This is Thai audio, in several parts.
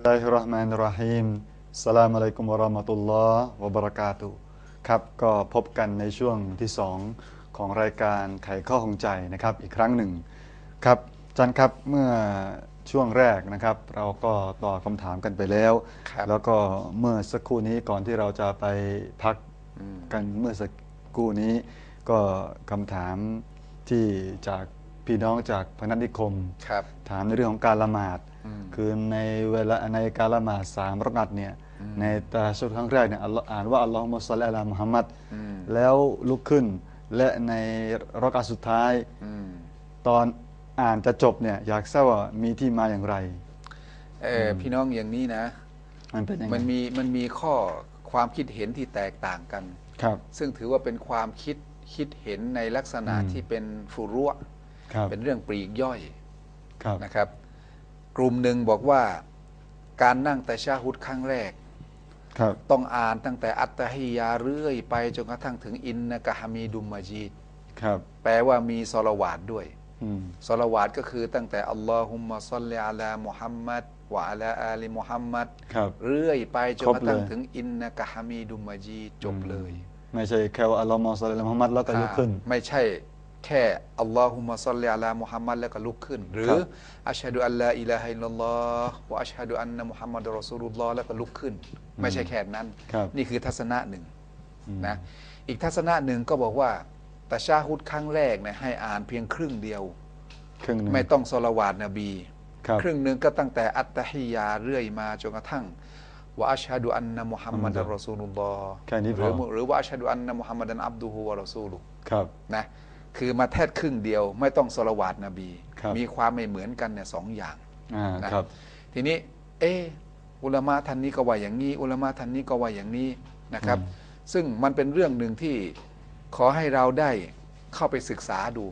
ลลาฮิรเราะห์มานิรเราะฮีมสลามอะลัยกุมวะเราะมะตุลลอฮ์วะบะเราะกาตุฮ์ครับก็พบกันในช่วงที่สองของรายการไขข้อของใจนะครับอีกครั้งหนึ่งครับอาจันครับเมื่อช่วงแรกนะครับ เราก็ตอบคำถามกันไปแล้ว ครับแล้วก็เมื่อสักครู่นี้ก่อนที่เราจะไปพักกันเมื่อสักครู่นี้ ก็คำถามที่จากพี่น้องจากพนัสนิคม ครับ ถามในเรื่องของการละหมาดอืม คือในเวลาในการละหมาดสามรักอัตเนี่ยในตาชุดครั้งแรกเนี่ยอัลลอฮ์อ่านว่าอัลลอฮุมะศ็อลลิอะลามุฮัมมัดอืมแล้วลุกขึ้น และในรักอัตสุดท้ายอืมตอนอ่านจะจบเนี่ยอยากทราบว่ามีที่มาอย่างไรเอออพี่น้องอย่างนี้นะ มันเป็นยังไงมันมีมันมีข้อความคิดเห็นที่แตกต่างกันครับ ซึ่งถือว่าเป็นความคิดคิดเห็นในลักษณะอืมที่เป็นฟุรุวะครับเป็นเรื่องปลีกย่อยครับนะครับ กลุ่มหนึ่งบอกว่าการนั่งแต่ชาฮุดครั้งแรกครับต้องอ่านตั้งแต่อัตตะฮิยาเรื่อยไปจนกระทั่งถึงอินนะกะฮามีดุมมาจีดครับ แปลว่ามีซอลาวาดด้วยอืมซอลาวาดก็คือตั้งแต่อัลลอฮุมมะซัลลิอะลามุฮัมมัดวะอะลาอาลีมุฮัมมัดครับเรื่อยไปจนครบกระทั่งเลยถึงอินนะกะฮามีดุมมาจีดจบเลย ไม่ใช่แค่ว่าอัลลอฮ์มอสลิลมุฮัมมัดแล้วก็ลุกขึ้นอ่าไม่ใช่ แค่อัลลอฮุมะซัลลิอะลามุฮัมมัดแล้วก็ลุกขึ้น หรืครัอบอัชฮะดุอัลลาอิลาฮะอิลลัลลอฮ์วะอัชฮะดุอันนะมุฮัมมัดรอซูลุลลอฮ์แล้วก็ลุกขึ้น ไม่ใช่แค่นั้น ครับนี่คือทัศนะหนึ่งอืมนะอีกทัศนะหนึ่งก็บอกว่าตะชาฮุดครั้งแรกเนี่ยให้อ่านเพียงครึ่งเดียว ครึ่งหนึ่งไม่ต้องสลาวาตนบี ครับ ครึ่งหนึ่งก็ตั้งแต่อัตตะฮิยาเรื่อยมาจนกระทั่งวะอัชฮะดุอันนะมุฮัมมัดรอซูลุลลอฮ์แค่นี้หพรืออหรือว่าอัชฮะดุอันนะมุฮัมมัดันอับดุฮุวะรอซูลุ ครับ นะ คือมาแทดครึ่งเดียว ไม่ต้องสละวาดนบี ครับมีความไม่เหมือนกันเนี่ยสองอย่างอ่านะครับ ทีนี้ เอออุลามะท่านนี้ก็ว่าอย่างนี้ อุลามะท่านนี้ก็ว่าอย่างนี้นะครับซึ่งมันเป็นเรื่องหนึ่งที่ขอให้เราได้เข้าไปศึกษาดู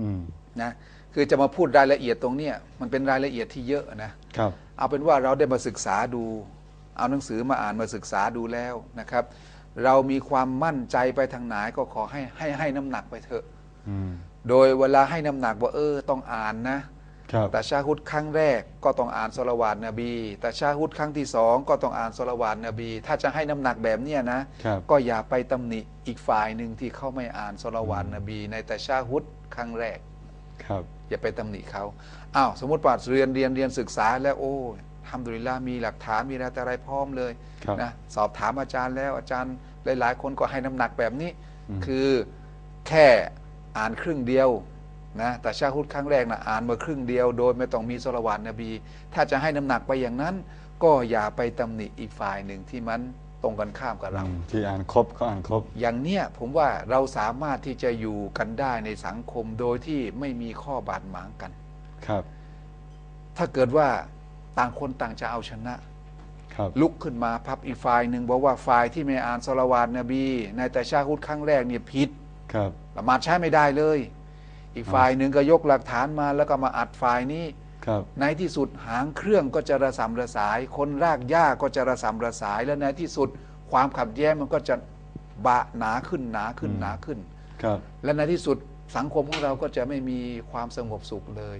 อืมนะคือจะมาพูดรายละเอียดตรงเนี้ยมันเป็นรายละเอียดที่เยอะนะ ครับ เอาเป็นว่าเราได้มาศึกษาดู เอาหนังสือมาอ่านมาศึกษาดูแล้วนะครับ เรามีความมั่นใจไปทางไหนก็ขอให้ให้ให้น้ำหนักไปเถอะอืม โดยเวลาให้น้ำหนักว่าเออต้องอ่านนะครับแต่ชาฮุดครั้งแรกก็ต้องอ่านสละวาดนบี แต่ชาฮุดครั้งที่สองก็ต้องอ่านสละวาดนบี ถ้าจะให้น้ำหนักแบบเนี้ยนะครับก็อย่าไปตำหนิอีกฝ่ายหนึ่งที่เขาไม่อ่านสละวาดนบี ในแต่ชาฮุดครั้งแรกครับอย่าไปตำหนิเขาอ้าวสมมติว่าเรียนเรียนเรียนศึกษาแล้วโอ้ทำดุลิลลาห์มีหลักฐานมีอะไรแต่อะไรพร้อมเลยครับนะสอบถามอาจารย์แล้วอาจารย์หลาย ๆ คนก็ให้น้ำหนักแบบนี้อืมคือแค่ อ่านครึ่งเดียวนะแต่ชาฮุดครั้งแรกนะอ่านมาครึ่งเดียว โดยไม่ต้องมีสละวาดนบี ถ้าจะให้น้ำหนักไปอย่างนั้น ก็อย่าไปตำหนิอีกฝ่ายหนึ่งที่มันตรงกันข้ามกับเราอืมที่อ่านครบก็อ่านครบ อย่างเนี้ยผมว่าเราสามารถที่จะอยู่กันได้ในสังคมโดยที่ไม่มีข้อบาดหมางกัน ครับ ถ้าเกิดว่าต่างคนต่างจะเอาชนะครับลุกขึ้นมาพับอีกฝ่ายหนึ่งบอกว่าฝ่ายที่ไม่อ่านสละวาดนบี ในแต่ชาฮุดครั้งแรกเนี่ยผิด ครับละหมาดใช้ไม่ได้เลย อีกฝ่ายหนึ่งก็ยกหลักฐานมาแล้วก็มาอัดฝ่ายนี้ครับ ในที่สุดหางเครื่องก็จะระสำระสาย คนรากหญ้าก็จะระสำระสาย และในที่สุดความขัดแย้งมันก็จะบะหนาขึ้นหนาขึ้นหนาขึ้น ครับ และในที่สุดสังคมของเราก็จะไม่มีความสงบสุขเลย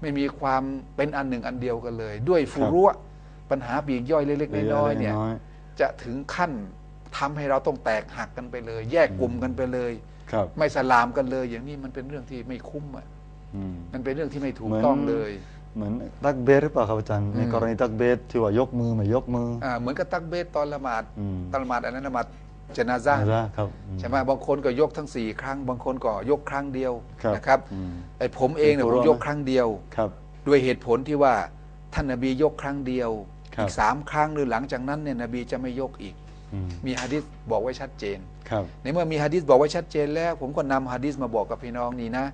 ไม่มีความเป็นอันหนึ่งอันเดียวกันเลย ด้วยฟุรุะปัญหาปีกย่อยเล็กๆน้อยๆเนี่ยน้อยจะถึงขั้นทำให้เราต้องแตกหักกันไปเลย แยกกลุ่มกันไปเลยๆ ครับ ไม่สลามกันเลย อย่างนี้มันเป็นเรื่องที่ไม่คุ้มอะอืม มันเป็นเรื่องที่ไม่ถูกเหมือนต้องเลย เหมือนตักเบสหรือเปล่าครับอาจารย์อืมในกรณีตักเบสที่ว่ายกมือไม่ยกมือ อ่าเหมือนกับตักเบสตอนละหมาดอืม ตอนละหมาดอันนั้นละหมาดเจนาซาอาจารย์ครับอืใช่ไหมบางคนก็ยกทั้งสี่ครั้ง บางคนก็ยกครั้งเดียวครับนะครับอืมไอ้ผมเองเนี่ยเป็นผตัวมรอดยกครั้งเดียว ครับ ด้วยเหตุผลที่ว่าท่านนบียกครั้งเดียว ครับ อีกสามครั้งหรือหลังจากนั้นเนี่ยนบีจะไม่ยกอีกอื มมีฮะดิษบอกไว้ชัดเจนครับในเมื่อมีฮะดิษบอกไว้ชัดเจนแล้ว ผมก็นำฮะดิษมาบอกกับพี่น้องนี่นะ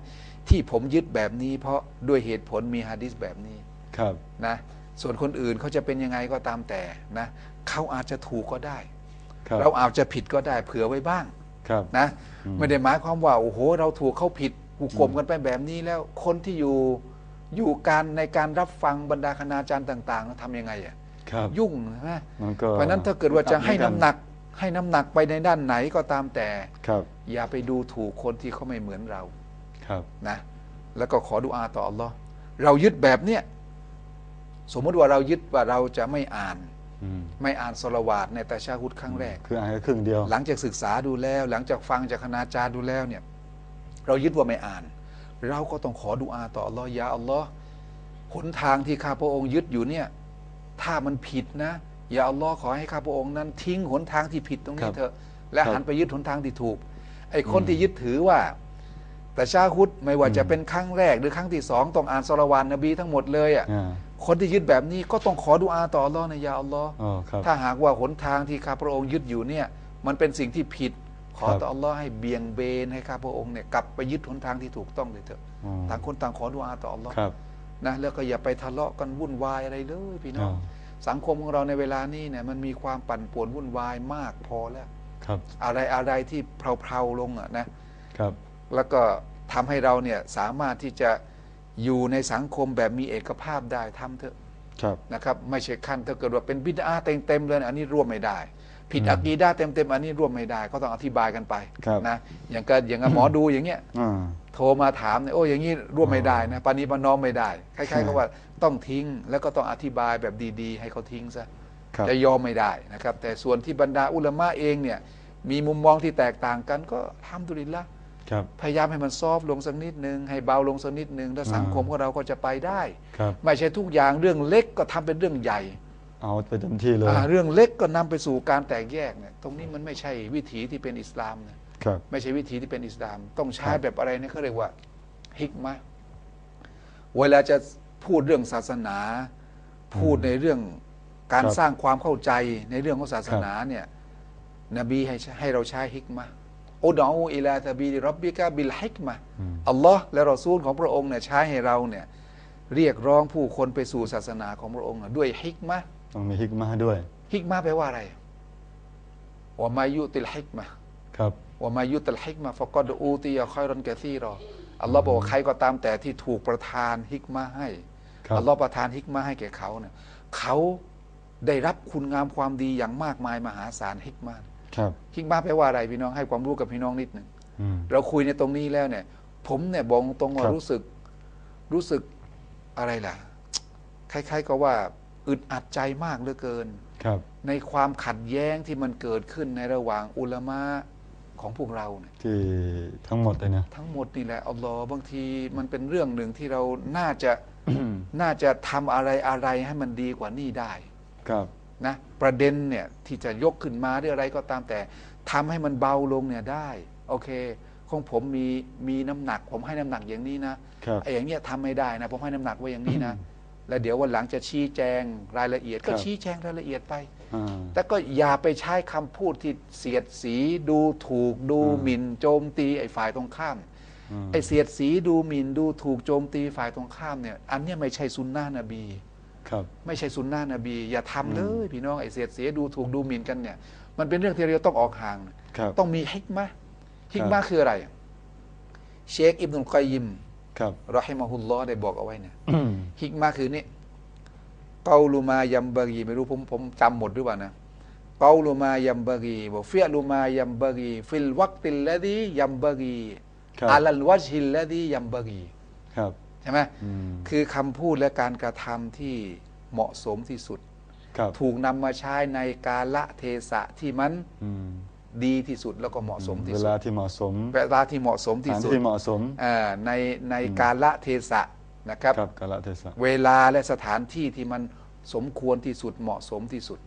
ที่ผมยึดแบบนี้ เพราะด้วยเหตุผลมีฮะดิษแบบนี้ครับนะส่วนคนอื่นเขาจะเป็นยังไงก็ตามแต่นะเขาอาจจะถูกก็ได้ครับเราอาจจะผิดก็ได้เผื่อไว้บ้างครับนะอืมไม่ได้หมายความว่าโอ้โห เราถูกเขาผิดกูกลมกันไปแบบนี้แล้วคนที่อยู่อยู่การในการรับฟังบรรดาคณาจารย์ต่าง ๆทำยังไงอะ ครับยุ่งนะมันก็เพราะฉะนั้นถ้าเกิดว่าจะให้น้ำหนัก ให้น้ำหนักไปในด้านไหนก็ตามแต่ ครับอย่าไปดูถูกคนที่เขาไม่เหมือนเราครับ นะแล้วก็ขอดุอาต่ออัลลอฮ์เรายึดแบบเนี้ยสมมติว่าเรายึดว่าเราจะไม่อ่าน อืมไม่อ่านสลาวาตในแต่ชาฮุดครั้งแรก คืออ่านแค่ครึ่งเดียว หลังจากศึกษาดูแล้ว หลังจากฟังจากคณาจารย์ดูแล้วเนี่ย เรายึดว่าไม่อ่าน เราก็ต้องขอดุอาต่ออัลลอฮ์ยาอัลลอฮ์หนทางที่ข้าพระองค์ยึดอยู่เนี่ย ถ้ามันผิดนะ อย่าอัลลอฮ์ขอให้ข้าพระองค์นั้น ทิ้งหนทางที่ผิดตรงครันี้บเถอะ และครับหันไปยึดหนทางที่ถูก ไอ้คนที่ยึดถือว่า แต่ชาฮุดไม่ว่าจะเป็นครั้งแรกหรือครั้งที่สองต้องอ่านสลาวานนบีทั้งหมดเลยอะอ่าคนที่ยึดแบบนี้ก็ต้องขอดุอาต่ออัลลอฮ์นะยาอัลลอฮ์อ๋อครับถ้าหากว่าหนทางที่ข้าพระองค์ยึดอยู่เนี่ย มันเป็นสิ่งที่ผิด ขอครับต่ออัลลอฮ์ให้เบี่ยงเบนให้ข้าพระองค์เนี่ยกลับไปยึดหนทางที่ถูกต้องเลยเถอะอ๋อต่างคนต่างขอดุอาต่ออัลลอฮ์ครับ นะแล้วก็อย่าไปทะเลาะกันวุ่นวายอะไรเลยพี่น้องอ๋อสังคมของเราในเวลานี้เนี่ยมันมีความปั่นป่วนวุ่นวายมากพอแล้วครับ อะไรอะไรที่เพลาๆลงอะนะครับ แล้วก็ทำให้เราเนี่ยสามารถที่จะอยู่ในสังคมแบบมีเอกภาพได้ทำเถอะครับนะครับไม่ใช่ขั้นถ้าเกิดว่าเป็นบิดาเต็มๆเลยอันนี้ร่วมไม่ได้ ผิดอืมอะกีดาเต็มๆอันนี้ร่วมไม่ได้ก็ต้องอธิบายกันไปครับนะอย่างก็อย่างกับหมอดูอย่างเงี้ยอ่า โทรมาถามเนี่ยโอ้อย่างนี้ร่วมไม่ได้นะปานีปานอมไม่ได้คล้ายๆกับว่าต้องทิ้งแล้วก็ต้องอธิบายแบบดีๆ ให้เขาทิ้งซะครับจะยอมไม่ได้นะครับ แต่ส่วนที่บรรดาอุลามะเองเนี่ยมีมุมมองที่แตกต่างกันก็ทำดุลิลละครับพยายามให้มันซอฟต์ลงสักนิดนึงให้เบาลงสักนิดนึงแล้วสังคมของเราก็จะไปได้ครับไม่ใช่ทุกอย่างเรื่องเล็กก็ทำเป็นเรื่องใหญ่ เอาไปเต็มที่เลยอ่าเรื่องเล็กก็นำไปสู่การแตกแยกเนี่ยตรงนี้มันไม่ใช่วิถีที่เป็นอิสลามนะครับ ไม่ใช่วิถีที่เป็นอิสลาม ต้องใช้ครับแบบอะไรเนี่ยเขาเรียกว่าฮิกมะห์เวลาจะพูดเรื่องศาสนา พูดในเรื่องการครับสร้างความเข้าใจในเรื่องของศาสครับนาเนี่ยนบีให้ให้เราใช้ฮิกมะห์อุดอูอิลาตะบีลิรับบิกะบิลฮิกมะห์อืมอัลลอฮ์และรอซูลของพระองค์เนี่ยใช้ให้เราเนี่ยเรียกร้องผู้คนไปสู่ศาสนาของพระองค์ด้วยฮิกมะห์ต้องมีฮิกมาด้วยฮิกมาแปลว่าอะไรว่ามายุติลฮิกมา ครับว่ามายุติลฮิกมาฟะกอดอูตียาคอยรอนกะซีรออัลลอฮ์บอกว่าใครก็ตามแต่ที่ถูกประทานฮิกมาให้ครับอัลลอฮ์ประทานฮิกมาให้แก่เขาเนี่ยเขาได้รับคุณงามความดีอย่างมากมายมหาศาลฮิกมาครับฮิกมาแปลว่าอะไรพี่น้องให้ความรู้กับพี่น้องนิดหนึ่งอืมเราคุยในตรงนี้แล้วเนี่ย ผมเนี่ยบอกตรงว่าครับรู้สึกรู้สึกอะไรล่ะ คล้ายๆกับว่าอึดอัดใจมากเหลือเกินครับในความขัดแย้งที่มันเกิดขึ้นในระหว่างอุลามะ ของพวกเราเนี่ยที่ทั้งหมดเลยนะ ทั้งหมดนี่แหละอัลลอฮ์บางทีมันเป็นเรื่องหนึ่งที่เราน่าจะน่าจะทำอะไรอะไรให้มันดีกว่านี่ได้ ครับนะประเด็นเนี่ยที่จะยกขึ้นมาหรืออะไรก็ตามแต่ทำให้มันเบาลงเนี่ยได้ โอเค ของผมมีมีน้ำหนัก ผมให้น้ำหนักอย่างนี้นะครับ ไอ้อย่างเงี้ยทำไม่ได้นะผมให้น้ำหนักไว้อย่างนี้นะ แล้วเดี๋ยววันหลังจะชี้แจงรายละเอียด ก็ครับ ชี้แจงรายละเอียดไปอ่า แต่ก็อย่าไปใช้คำพูดที่เสียดสีดูถูกดูอืมหมิ่นโจมตีไอ้ฝ่ายตรงข้ามอืมไอ้เสียดสีดูหมิ่นดูถูกโจมตีฝ่ายตรงข้ามเนี่ย อันเนี้ยไม่ใช่สุนนะนบีครับ ไม่ใช่สุนนะนบี อย่าทำอืมเลยพี่น้องไอ้เสียดสีดูถูกดูหมิ่นกันเนี่ย มันเป็นเรื่องที่เราต้องออกห่างครับต้องมีฮิกมะห์ฮิกมะห์คืออะไร เชคอิบนุลกอยยิมครับรอฮิมะฮุลลอฮ์ได้บอกเอาไว้เนี่ยอืมฮิกมะห์คือนี่เกาลูมายัมบารีไม่รู้ผมผมจำหมดหรือเปล่านะเกาลูมายัมบารีบอกเฟียลูมายัมบารีฟิลวักติลละดียัมบารีครับอาลัลวัชฮิลละดียัมบารีครับใช่ไหมอืมคือคำพูดและการกระทำที่เหมาะสมที่สุดครับถูกนำมาใช้ในกาละเทศะที่มันอืมดีที่สุดแล้วก็เหมาะสมที่เวสุลาดที่เหมาะสมเวลาที่เหมาะสมสที่ถานสุดที่เหมาะสมอ่าในในกาละเทศะ นะครับ ครับกาลเทศะ เวลาและสถานที่ที่มันสมควรที่สุดเหมาะสมที่สุด